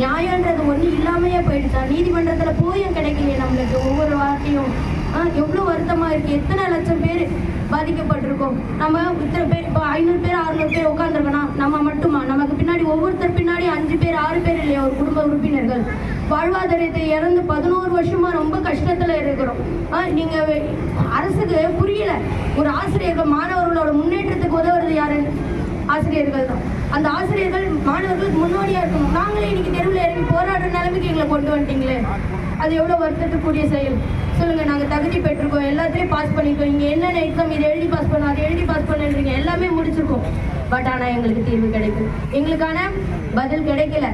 நியாயன்றது ஒன்றும் இல்லாமையே போயிடுச்சா? நீதிமன்றத்தில் போயும் கிடைக்கலையே நம்மளுக்கு ஒவ்வொரு வார்த்தையும். ஆ எவ்வளோ வருத்தமாக இருக்குது எத்தனை லட்சம் பேர் பாதிக்கப்பட்டிருக்கோம்? நம்ம இத்தனை பேர் இப்போ ஐநூறு பேர் அறுநூறு பேர் உட்காந்துருக்கோம்னா நம்ம மட்டுமா? நமக்கு பின்னாடி ஒவ்வொருத்தர் பின்னாடி அஞ்சு பேர் ஆறு பேர் இல்லையா? ஒரு குடும்ப உறுப்பினர்கள். வாழ்வாதாரத்தை இறந்து பதினோரு வருஷமாக ரொம்ப கஷ்டத்தில் இருக்கிறோம். ஆ, அரசுக்கு புரியல. ஒரு ஆசிரியர்கள் மாணவர்களோட முன்னேற்றத்துக்கு உதவுறது யாருன்னு ஆசிரியர்கள் தான். அந்த ஆசிரியர்கள் மாணவர்களுக்கு முன்னோடியா இருக்கும் நாங்களே இன்னைக்கு தெருவில் இறங்கி போராடுற நிலைமைக்கு எங்களை கொண்டு வந்துட்டீங்களே. அது எவ்வளோ வருத்தத்துக்குரிய செயல். சொல்லுங்க நாங்க தகுதி பெற்றிருக்கோம். எல்லாத்தையும் பாஸ் பண்ணிருக்கோம் இங்க என்னென்ன எக்ஸாம் இதை எழுதி பாஸ் பண்ண அதை எழுதி பாஸ் பண்ணுறீங்க எல்லாமே முடிச்சிருக்கோம். பட் ஆனா எங்களுக்கு தீர்வு கிடைக்கும் எங்களுக்கான பதில் கிடைக்கல.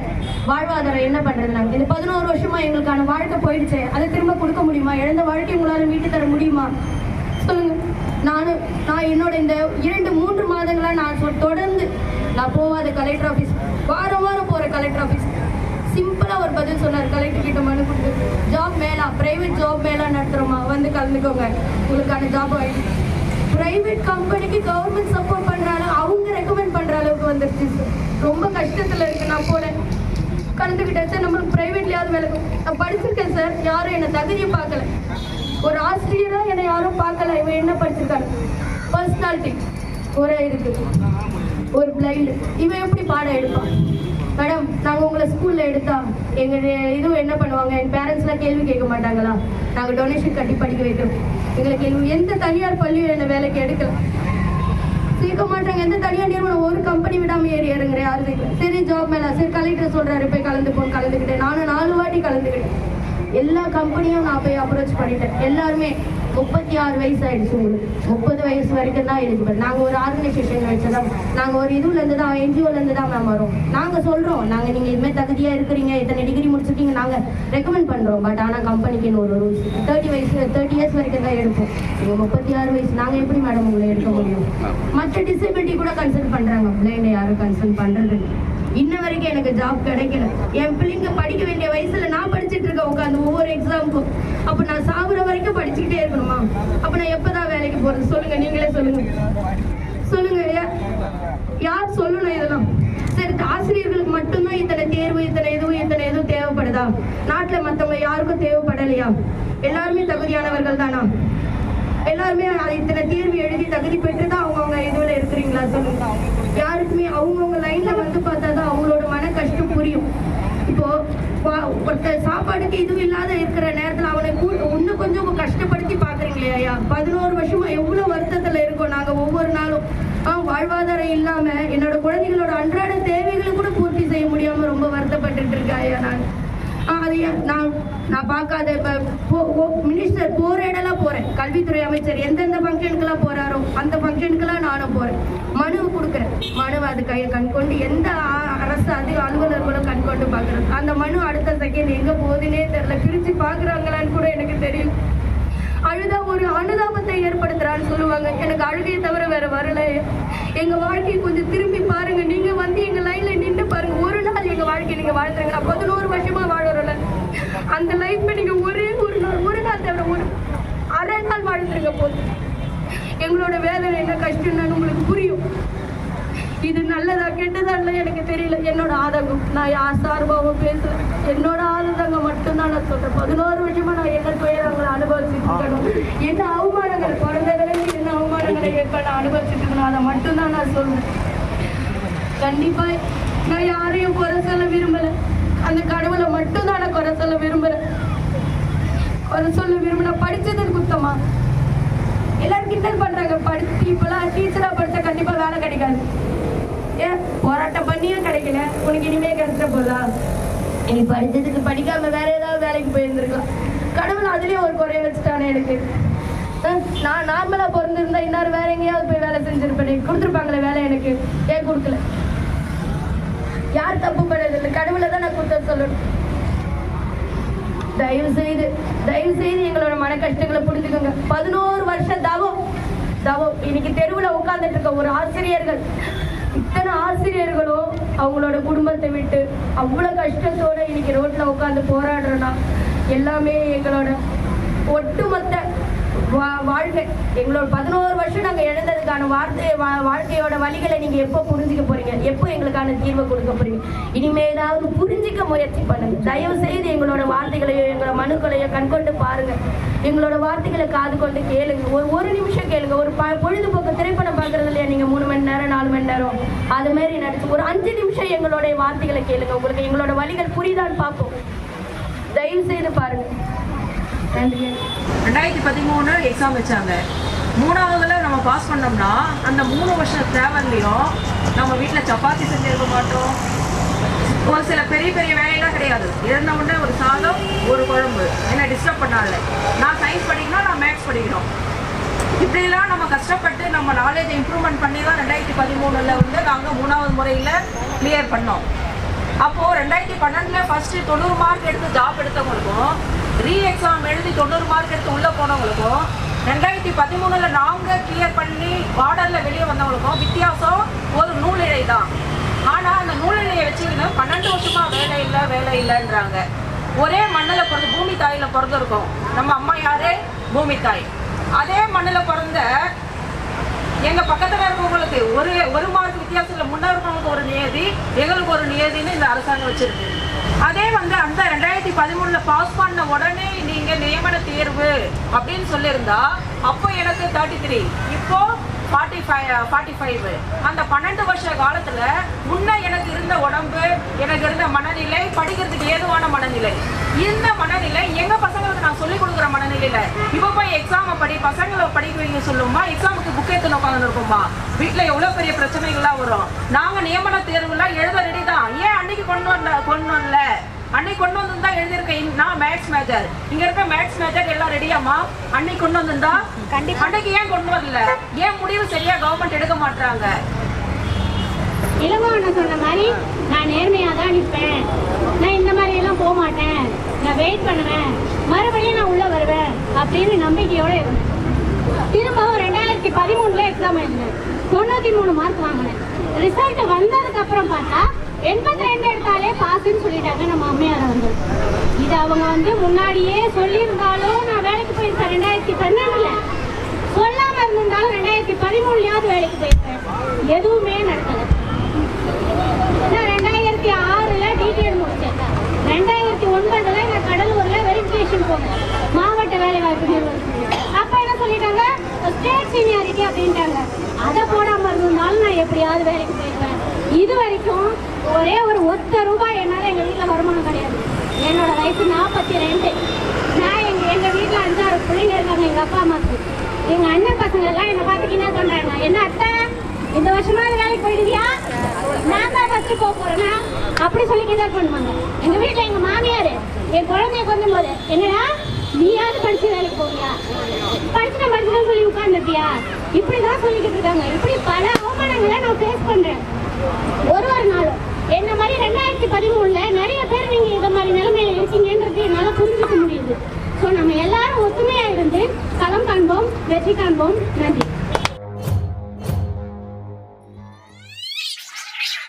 வாழ்வாதாரம் என்ன பண்றது நாங்க? இந்த பதினோரு வருஷமா எங்களுக்கான வாழ்க்கை போயிடுச்சு. அதை திரும்ப கொடுக்க முடியுமா? இழந்த வாழ்க்கை உங்களால மீட்டு தர முடியுமா? சொல்லுங்க. நானும் நான் என்னோட இந்த இரண்டு மூன்று மாதங்களா நான் சொ- தொடர்ந்து நான் போகாத கலெக்டர் ஆஃபீஸ் வாரம் வாரம் போகிற கலெக்டர் ஆஃபீஸ் சிம்பிளாக ஒரு பதில் சொன்னார் கலெக்டர் கிட்ட மனு கொடுத்து ஜாப் மேலா ப்ரைவேட் ஜாப் மேலா நடத்துகிறோமா வந்து கலந்துக்கோங்க. உங்களுக்கான ஜாப் ஆகிடுச்சு ப்ரைவேட் கம்பெனிக்கு கவர்மெண்ட் சப்போர்ட் பண்றாங்க அவங்க ரெக்கமெண்ட் பண்ணுற அளவுக்கு வந்துருச்சு. ரொம்ப கஷ்டத்தில் இருக்கு நான் போனேன் கலந்துக்கிட்டேன் சார் நம்மளுக்கு ப்ரைவேட்லேயாவது வேலை. நான் படிச்சிருக்கேன் சார் யாரும் என்னை தகுதியை பார்க்கல. ஒரு ஆசிரியரா என்னை யாரும் பார்க்கல. இவன் என்ன படிச்சிருக்காரு பர்சனாலிட்டி ஒரே இருக்கு ஒரு பிளைண்ட் இவன் எப்படி பாடம் எடுப்பான்? மேடம் நாங்கள் உங்களை ஸ்கூலில் எடுத்தா எங்கள் இதுவும் என்ன பண்ணுவாங்க? என் பேரண்ட்ஸ்லாம் கேள்வி கேட்க மாட்டாங்களா? நாங்கள் டொனேஷன் கட்டி படிக்க வைக்கிறோம். எங்களுக்கு கேள்வி எந்த தனியார் பள்ளியும் என்னை வேலைக்கு எடுக்கல. சேர்க்க மாட்டாங்க. எந்த தனியார் நிறுவனம்? ஒரு கம்பெனி விடாமல் ஏறி இறங்குறேன். யாரும் சரி ஜாப் மேலே. சரி கலெக்டர் சொல்கிறாரு போய் கலந்து போ கலந்துக்கிட்டேன். நானும் நாலு வாட்டி கலந்துக்கிட்டேன். எல்லா கம்பெனியும் நான் போய் அப்ரோச் பண்ணிட்டேன். எல்லாருமே முப்பத்தி ஆறு வயசு ஆயிடுச்சு உங்களுக்கு. முப்பது வயசு வரைக்கும் தான் எலிஜிபிள் நாங்கள் ஒரு ஆர்கனைசேஷன் வச்சதான் நாங்கள் ஒரு இதுல இருந்து தான் என்ஜிஓல இருந்து தான் மேம் வரோம். நாங்கள் சொல்றோம். நாங்கள் நீங்க இதுமாதிரி தகுதியா இருக்கிறீங்க. இத்தனை டிகிரி முடிச்சிருக்கீங்க. நாங்கள் ரெக்கமெண்ட் பண்றோம். பட் ஆனால் கம்பெனிக்கு ஒரு ரூல்ஸ் தேர்ட்டி வயசு தேர்ட்டி இயர்ஸ் வரைக்கும் தான் எடுப்போம். நீங்க முப்பத்தி ஆறு வயசு. நாங்கள் எப்படி மேடம் உங்களை எடுக்க முடியும்? மற்ற டிசபிலிட்டி கூட கன்சல்ட் பண்றாங்க. பிள்ளைங்க யாரும் கன்சல்ட் பண்றது இன்ன வரைக்கும் எனக்கு ஜாப் கிடைக்கல. என் பிள்ளைங்க படிக்க வேண்டிய வயசுல நான் படிச்சுட்டு இருக்கேன் உட்காந்து ஒவ்வொரு எக்ஸாமுக்கும் அப்ப நான் சாகுற வரைக்கும் படிச்சுக்கிட்டே இருக்கணுமா? அப்ப நான் எப்பதான் வேலைக்கு போறது? சொல்லுங்க நீங்களே சொல்லுங்க. சொல்லுங்க யார் சொல்லணும் இதெல்லாம்? சரி ஆசிரியர்களுக்கு மட்டும்தான் இத்தனை தேர்வு இத்தனை இதுவும் இத்தனை இதுவும் தேவைப்படுதா? நாட்டுல மத்தவங்க யாருக்கும் தேவைப்படலையா? எல்லாருமே தகுதியானவர்கள் தானா எல்லாருமே இத்தனை தேர்வு எழுதி தகுதி பெற்று தான் அவங்கவுங்க இதுல இருக்கிறீங்களா சொல்லுங்க யாருக்குமே அவங்கவுங்க லைன்ல வந்து பார்த்தா தான் அவங்களோட மன கஷ்டம் புரியும் இப்போ வா- ஒருத்தர் சாப்பாடுக்கு இதுவும் இல்லாத இருக்கிற நேரத்துல அவனை கூ- இன்னும் கொஞ்சம் கஷ்டப்படுத்தி பாக்குறீங்களே ஐயா. பதினோரு வருஷமா எவ்வளவு வருத்தத்துல இருக்கோம் நாங்க ஒவ்வொரு நாளும். ஆ, வாழ்வாதாரம் இல்லாம என்னோட குழந்தைகளோட அன்றாட தேவைகளை கூட பூர்த்தி செய்ய முடியாம ரொம்ப வருத்தப்பட்டு இருக்கேன் ஐயா நான். அது நான் நான் பார்க்காத இப்போ மினிஸ்டர் போகிற இடம்லாம் போறேன். கல்வித்துறை அமைச்சர் எந்தெந்த ஃபங்க்ஷனுக்கெல்லாம் போறாரோ அந்த ஃபங்க்ஷனுக்கெல்லாம் நானும் போறேன். மனுவை கொடுக்குறேன். மனுவை அது கையை கண்கொண்டு எந்த அரசு அது அலுவலர்களும் கண்கொண்டு பார்க்குறாங்க அந்த மனு அடுத்த செகண்ட் எங்கே போகுதுன்னே தெரில பிரித்து பார்க்குறாங்களான்னு கூட எனக்கு தெரியல. அழுதா ஒரு அனுதாபத்தை ஏற்படுத்துறான்னு சொல்லுவாங்க. எனக்கு அழுகையை தவிர வேற வரல. எங்க வாழ்க்கையை கொஞ்சம் திரும்பி பாருங்க. நீங்க வந்து எங்க லைன்ல நின்று பாருங்க. ஒரு நாள் எங்க வாழ்க்கையை நீங்க வாழ்ந்துருங்க. பதினோரு வருஷமா வாழறோம்ல அந்த லைஃப்ல நீங்க ஒரே ஒரு நாள் ஒரு நாள் தவிர ஒரு அரை நாள் போதும் எங்களோட வேதனை என்ன கஷ்டம்னு உங்களுக்கு புரியும். இது நல்லதா கெட்டதான்னு எனக்கு தெரியல. என்னோட ஆதங்கம். நான் யார் சார்பாகவும் பேசல. என்னோட ஆதங்கம் மட்டும்தான் நான் சொல்றேன். பதினோரு வருஷமா நான் என்ன துயரங்களை அனுபவிச்சுட்டு என்ன அவமானங்கள் பிறந்ததுலேருந்து என்ன அவமானங்களை ஏற்ப நான் அனுபவிச்சுட்டு இருக்கணும் அதை மட்டும்தான் நான் சொல்றேன். கண்டிப்பா நான் யாரையும் குறை சொல்ல விரும்பல. அந்த கடவுளை மட்டும்தான் நான் குறை சொல்ல விரும்புறேன் குறை சொல்ல விரும்பல படிச்சது குத்தமா எல்லாரும் கிண்டல் பண்றாங்க. படிச்சு இப்பெல்லாம் டீச்சரா படிச்சா கண்டிப்பா வேலை கிடைக்காது. ஏன் போராட்டம் பண்ணியும் கிடைக்கல. உனக்கு இனிமே கிடைச்ச போதா? நீ படிச்சதுக்கு படிக்காம வேற ஏதாவது வேலைக்கு போயிருந்திருக்கலாம். கடவுள் அதுலயும் ஒரு குறைய வச்சுட்டானே எனக்கு. நான் நார்மலா பிறந்திருந்தா இன்னார் வேற எங்கேயாவது போய் வேலை செஞ்சிருப்பேன். கொடுத்துருப்பாங்களே வேலை எனக்கு. ஏன் கொடுக்கல? யார் தப்பு பண்ணதில்லை கடவுளை தான் நான் கொடுத்த சொல்லணும். தயவு செய்து தயவு செய்து எங்களோட மன கஷ்டங்களை புரிஞ்சுக்கோங்க. பதினோரு வருஷம் தவம். இன்னைக்கு தெருவில் உட்கார்ந்துட்டு இருக்க ஒரு ஆசிரியர்கள் இத்தனை ஆசிரியர்களும் அவங்களோட குடும்பத்தை விட்டு அவ்வளோ கஷ்டத்தோட இன்னைக்கு ரோட்ல உட்காந்து போராடுறோன்னா எல்லாமே எங்களோட ஒட்டுமொத்த வா- வாழ்க்கை. எங்களோட பதினோரு வருஷம் நாங்கள் எழுந்ததுக்கான வார்த்தை வா- வாழ்க்கையோட வழிகளை நீங்கள் எப்போ புரிஞ்சுக்க போறீங்க? எப்போ எங்களுக்கான தீர்வை கொடுக்க போறீங்க? இனிமே ஏதாவது புரிஞ்சிக்க முயற்சி பண்ணுங்க. தயவு செய்து எங்களோட வார்த்தைகளையோ எங்களோட மனுக்களையோ கண்கொண்டு பாருங்க. எங்களோட வார்த்தைகளை காது கொண்டு கேளுங்க. ஒரு ஒரு நிமிஷம் கேளுங்க. ஒரு ப பொழுதுபோக்கு திரைப்படம் பார்க்கறது இல்லையா? நீங்கள் மூணு மணி நேரம் நாலு மணி நேரம். அது மாதிரி நடிச்சு ஒரு அஞ்சு நிமிஷம் எங்களுடைய வார்த்தைகளை கேளுங்க. உங்களுக்கு எங்களோட வழிகள் புரியுதான்னு பார்ப்போம். தயவு செய்து பாருங்க. நன்றி. ரெண்டாயிரத்தி பதிமூணு எக்ஸாம் வச்சாங்க. மூணாவதுல நம்ம பாஸ் பண்ணோம்னா அந்த மூணு வருஷம் தேவையிலையும் நம்ம வீட்டில் சப்பாத்தி செஞ்சிருக்க மாட்டோம். ஒரு சில பெரிய பெரிய வேலையெல்லாம் கிடையாது. இருந்த உடனே ஒரு சாதம் ஒரு குழம்பு. என்ன டிஸ்டர்ப் பண்ணால நான் சயின்ஸ் படிக்கணும் நான் மேக்ஸ் படிக்கணும். இப்படிலாம் நம்ம கஷ்டப்பட்டு நம்ம நாலேஜை இம்ப்ரூவ்மெண்ட் பண்ணி தான் ரெண்டாயிரத்தி பதிமூணில் வந்து நாங்கள் மூணாவது முறையில் கிளியர் பண்ணோம். அப்போது ரெண்டாயிரத்தி பன்னெண்டில் ஃபஸ்ட்டு தொண்ணூறு மார்க் எடுத்து ஜாப் எடுத்தவங்களுக்கும் ரீ எக்ஸாம் எழுதி தொண்ணூறு மார்க் எடுத்து உள்ளே போனவங்களுக்கும் ரெண்டாயிரத்தி பதிமூணில் நாங்கள் கிளியர் பண்ணி பார்டரில் வெளியே வந்தவங்களுக்கும் வித்தியாசம் ஒரு நூலிழை தான் ஆனால் அந்த நூலையை வச்சுக்கின்னு பன்னெண்டு வருஷமா வேலை இல்லை வேலை இல்லைன்றாங்க. ஒரே மண்ணில் பிறந்து பூமி தாயில் பிறந்திருக்கோம். நம்ம அம்மா யாரு? பூமி தாய். அதே மண்ணில் பிறந்த எங்க பக்கத்துல இருக்கவங்களுக்கு ஒரு ஒரு மார்க் வித்தியாசத்துல முன்ன இருக்கவங்களுக்கு ஒரு நியதி எங்களுக்கு ஒரு நியதின்னு இந்த அரசாங்கம் வச்சிருக்கு. அதே வந்து அந்த ரெண்டாயிரத்தி பதிமூணுல பாஸ் பண்ண உடனே நீங்க நியமன தேர்வு அப்படின்னு சொல்லியிருந்தா அப்போ எனக்கு தேர்ட்டி த்ரீ இப்போ ஃபார்ட்டி ஃபைவ் ஃபார்ட்டி ஃபைவ் அந்த பன்னெண்டு வருஷ காலத்தில் முன்ன எனக்கு இருந்த உடம்பு எனக்கு இருந்த மனநிலை படிக்கிறதுக்கு ஏதுவான மனநிலை. இந்த மனநிலை எங்க பசங்களுக்கு நான் சொல்லிக் கொடுக்குற மனநிலையில. இப்போ போய் எக்ஸாமை படி பசங்களை படிக்க வைங்க சொல்லுமா எக்ஸாமுக்கு புக் எடுத்து உட்காந்து இருக்குமா வீட்டுல எவ்வளவு பெரிய பிரச்சனைகள்லாம் வரும். நாங்க நியமன தேர்வுலாம் எழுத ரெடி தான். ஏன் அன்னைக்கு கொண்டு வந்த கொண்டு வரல? அன்னைக்கு கொண்டு வந்திருந்தா எழுதியிருக்கேன் நான் மேக்ஸ் மேஜர் இங்க இருக்க மேக்ஸ் மேஜர் எல்லாம் ரெடியாமா அன்னைக்கு கொண்டு வந்திருந்தா? கண்டிப்பா. அன்னைக்கு ஏன் கொண்டு வரல? ஏன் முடிவு சரியா கவர்மெண்ட் எடுக்க மாட்டாங்க இளங்கோவனை சொன்ன மாதிரி நான் நேர்மையாக தான் நிற்பேன். நான் இந்த மாதிரி எல்லாம் போக மாட்டேன். நான் வெயிட் பண்ணுவேன். மறுபடியும் நான் உள்ளே வருவேன் அப்படின்னு நம்பிக்கையோட இருந்தேன். திரும்பவும் ரெண்டாயிரத்தி பதிமூணுல எக்ஸாம் எழுதினேன். தொண்ணூற்றி மூணு மார்க் வாங்கினேன். ரிசல்ட் வந்ததுக்கு அப்புறம் பார்த்தா எண்பத்தி ரெண்டு எடுத்தாலே பாசுன்னு சொல்லிட்டாங்க நம்ம அம்மையார் வந்து இது அவங்க வந்து முன்னாடியே சொல்லியிருந்தாலும் நான் வேலைக்கு போயிருக்கேன் ரெண்டாயிரத்தி பன்னெண்டுல. சொல்லாம இருந்திருந்தாலும் ரெண்டாயிரத்தி பதிமூணுலயாவது வேலைக்கு போயிருக்கேன். எதுவுமே நடக்கல. நான் ரெண்டாயிரத்தி ஆறுல டிடிஎட் முடிச்சேன். ரெண்டாயிரத்தி ஒன்பதுல நான் கடலூர்ல வெரிஃபிகேஷன் போனேன். மாவட்ட வேலை வாய்ப்பு நிறுவனத்துக்கு. அப்ப என்ன சொல்லிட்டாங்க? ஸ்டேட் சீனியாரிட்டி அப்படின்ட்டாங்க. அதை போடாம இருந்தாலும் நான் எப்படியாவது வேலைக்கு போயிடுவேன் இது வரைக்கும் ஒரே ஒரு ஒத்த ரூபாய் என்னால் எங்கள் வீட்டில் வருமானம் கிடையாது. என்னோட வயசு நாற்பத்தி ரெண்டு. நான் எங்கள் எங்கள் வீட்டில் அஞ்சாறு பிள்ளைங்க இருக்காங்க எங்கள் அப்பா அம்மாவுக்கு எங்கள் அண்ணன் பசங்க எல்லாம் என்னை பார்த்துட்டு என்ன சொல்கிறாங்க என்ன அத்தை இந்த வருஷமாவது வேலைக்கு போயிடுவியா? நான் தான் ஃபஸ்ட்டு போக போகிறேன்னா அப்படி சொல்லி கிண்டல் பண்ணுவாங்க. எங்கள் வீட்டில் எங்கள் மாமியார் என் குழந்தைய கொஞ்சம் போது என்னடா நீயாவது படிச்சு வேலைக்கு போவியா? படிச்சுட்டு படிச்சுட்டு சொல்லி உட்காந்துருப்பியா இப்படிதான் சொல்லிக்கிட்டு இருக்காங்க. இப்படி பல அவமானங்களை நான் ஃபேஸ் பண்றேன். ஒரு ஒரு நாளும். என்ன மாதிரி ரெண்டாயிரத்தி பதிமூணுல நிறைய பேர் நீங்க இந்த மாதிரி நிலைமையில இருக்கீங்கன்றது என்னால புரிஞ்சுக்க முடியுது. ஸோ நம்ம எல்லாரும் ஒத்துமையா இருந்து களம் காண்போம் வெற்றி காண்போம். நன்றி.